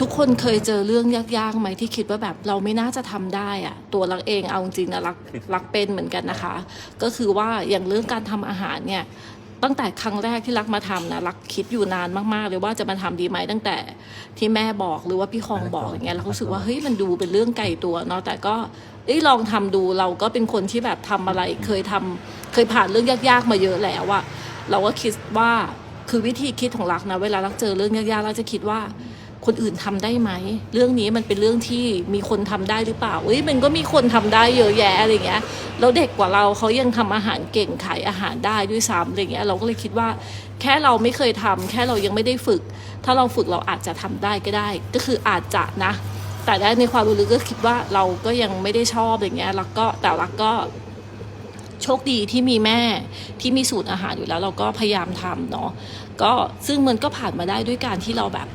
ทุกคนเคยเจอเรื่องยากๆไหมที่คิดว่าแบบเราไม่น่าจะทำได้อะตัวรักเองเอาจริงนะรักรักเป็นเหมือนกันนะคะ ก็คือว่าอย่างเรื่องการทำอาหารเนี่ยตั้งแต่ครั้งแรกที่รักมาทำนะรักคิดอยู่นานมากๆเลยว่าจะมาทำดีไหมตั้งแต่ที่แม่บอกหรือว่าพี่คองบอกอย่างเงี้ยเรารู้สึกว่าเฮ้ยมันดูเป็นเรื่องไกลตัวเนาะแต่ก็เอ้ยลองทำดูเราก็เป็นคนที่แบบทำอะไร เคยทำเคยผ่านเรื่องยากๆมาเยอะแล้วอะเราก็คิดว่าคือวิธีคิดของรักนะ เวลารักเจอเรื่องยากๆเราจะคิดว่า คนอื่นทำได้ไหม เรื่องนี้มันเป็นเรื่องที่มีคนทำได้หรือเปล่าเอ้ยมันก็มีคนทำได้เยอะแยะอะไรเงี้ยแล้วเด็กกว่าเราเขายังทำอาหารเก่งขายอาหารได้ด้วยซ้ำอะไรเงี้ยเราก็เลยคิดว่า แค่เราไม่เคยทำแค่เรายังไม่ได้ฝึก ถ้าเราฝึกเราอาจจะทำได้ก็ได้ ก็คืออาจจะนะ แต่ได้ในความรู้ลึกก็คิดว่าเราก็ยังไม่ได้ชอบอย่างเงี้ยแล้วก็แต่ละก็โชคดีที่มีแม่ที่มีสูตรอาหารอยู่แล้ว เราก็พยายามทำเนาะก็ซึ่งมันก็ผ่านมาได้ด้วยการที่เราแบบ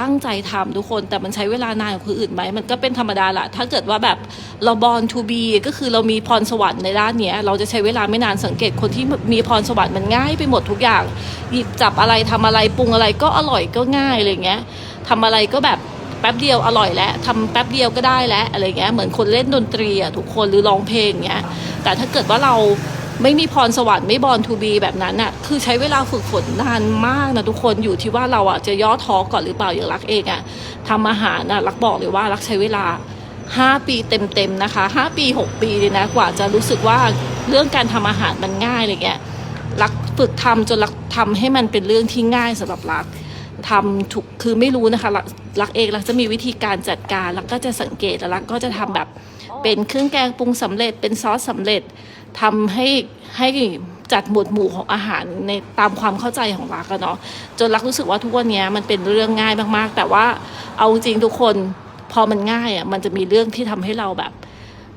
ตั้งใจทำทุกคน แต่มันใช้เวลานานกว่าคนอื่นไหมมันก็เป็นธรรมดาละถ้าเกิดว่าแบบเราบอลทูบีก็คือเรามีพรสวรรค์ในด้านเนี้ย เราจะใช้เวลาไม่นานสังเกตคนที่มีพรสวรรค์มันง่ายไปหมดทุกอย่างหยิบจับอะไรทำอะไรปรุงอะไรก็อร่อยก็ง่ายอะไรเงี้ยทำอะไรก็แบบแป๊บเดียวอร่อยแล้วทำแป๊บเดียวก็ได้แล้วอะไรเงี้ยเหมือนคนเล่นดนตรีอะทุกคนหรือร้องเพลงเงี้ยแต่ถ้าเกิดว่าเรา ไม่มีพรสวรรค์ไม่บอลทูบีแบบนั้นน่ะคือใช้เวลาฝึกฝนนานมากนะทุกคนอยู่ที่ว่าเราอะจะย่อท้อก่อนหรือเปล่าอย่างรักเองอะทำอาหารน่ะรักบอกเลยว่ารักใช้เวลา 5 ปีเต็มๆนะคะ5ปี 6 ปีเลยนะกว่าจะรู้สึกว่าเรื่องการทำอาหารมันง่ายอะไรเงี้ยรักฝึกทำจนรักทำให้มันเป็นเรื่องที่ง่ายสำหรับรัก ทำถูกคือไม่รู้นะคะรักรักเองรักจะมีวิธีการจัดการรักก็จะสังเกตแล้วรักก็จะทำแบบเป็นเครื่องแกงปรุงสำเร็จ เป็นซอสสำเร็จทำให้ให้จัดหมวดหมู่ของอาหารในตามความเข้าใจของรักอะเนาะจนรักรู้สึกว่าทุกวันนี้มันเป็นเรื่องง่ายมากๆ แต่ว่าเอาจริงทุกคนพอมันง่ายอะมันจะมีเรื่องที่ทำให้เราแบบ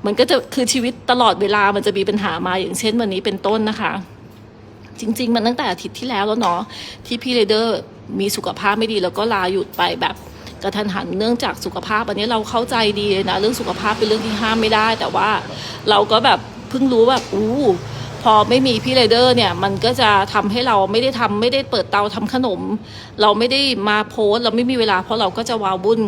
มันก็จะคือชีวิตตลอดเวลามันจะมีปัญหามาอย่างเช่นวันนี้เป็นต้นนะคะ จริง ๆ มันตั้งแต่อาทิตย์ที่แล้วแล้วเนาะที่พี่เรเดอร์ มีสุขภาพไม่ดีแล้วก็ลาหยุดไปแบบกระทันหันเนื่องจากสุขภาพ อันนี้เราเข้าใจดีเลยนะเรื่องสุขภาพเป็นเรื่องที่ห้ามไม่ได้ แต่ว่าเราก็แบบเพิ่งรู้แบบอู้พอไม่มีพี่เรเดอร์เนี่ยมันก็จะทำให้เราไม่ได้ทำไม่ได้เปิดเตาทำขนม เราไม่ได้มาโพสเราไม่มีเวลา เพราะเราก็จะวาวบุ่น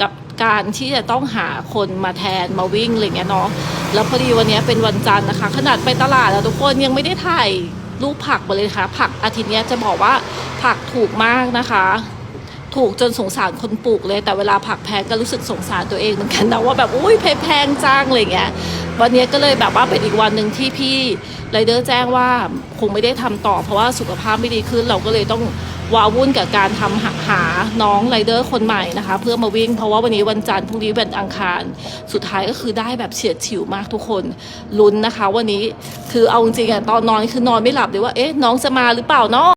กับการที่จะต้องหาคนมาแทนมาวิ่งอะไรเงี้ยเนาะแล้วพอดีวันนี้เป็นวันจันทร์นะคะ ขนาดไปตลาดแล้วทุกคนยังไม่ได้ถ่ายรูปผักมาเลยค่ะผักอาทิตย์นี้จะบอกว่า ผักถูกมากนะคะ ถูกจนสงสารคนปลูกเลย แต่เวลาผักแพงก็รู้สึกสงสารตัวเองเหมือนกันนะว่าแบบอุ้ยแพงจังอะไรเงี้ยวันนี้ก็เลยแบบว่าเป็นอีกวันหนึ่งที่พี่ไรเดอร์แจ้งว่าคงไม่ได้ทำต่อ เพราะว่าสุขภาพไม่ดีขึ้นเราก็เลยต้องวาวุ่นกับการทำหาหาน้องไรเดอร์คนใหม่นะคะ เพื่อมาวิ่งเพราะว่าวันนี้วันจันทร์พรุ่งนี้วันอังคาร สุดท้ายก็คือได้แบบเฉียดฉิวมากทุกคนลุ้นนะคะ วันนี้คือเอาจริงๆอะตอนนอนคือนอนไม่หลับเลยว่าเอ๊ะน้องจะมาหรือเปล่าเนาะ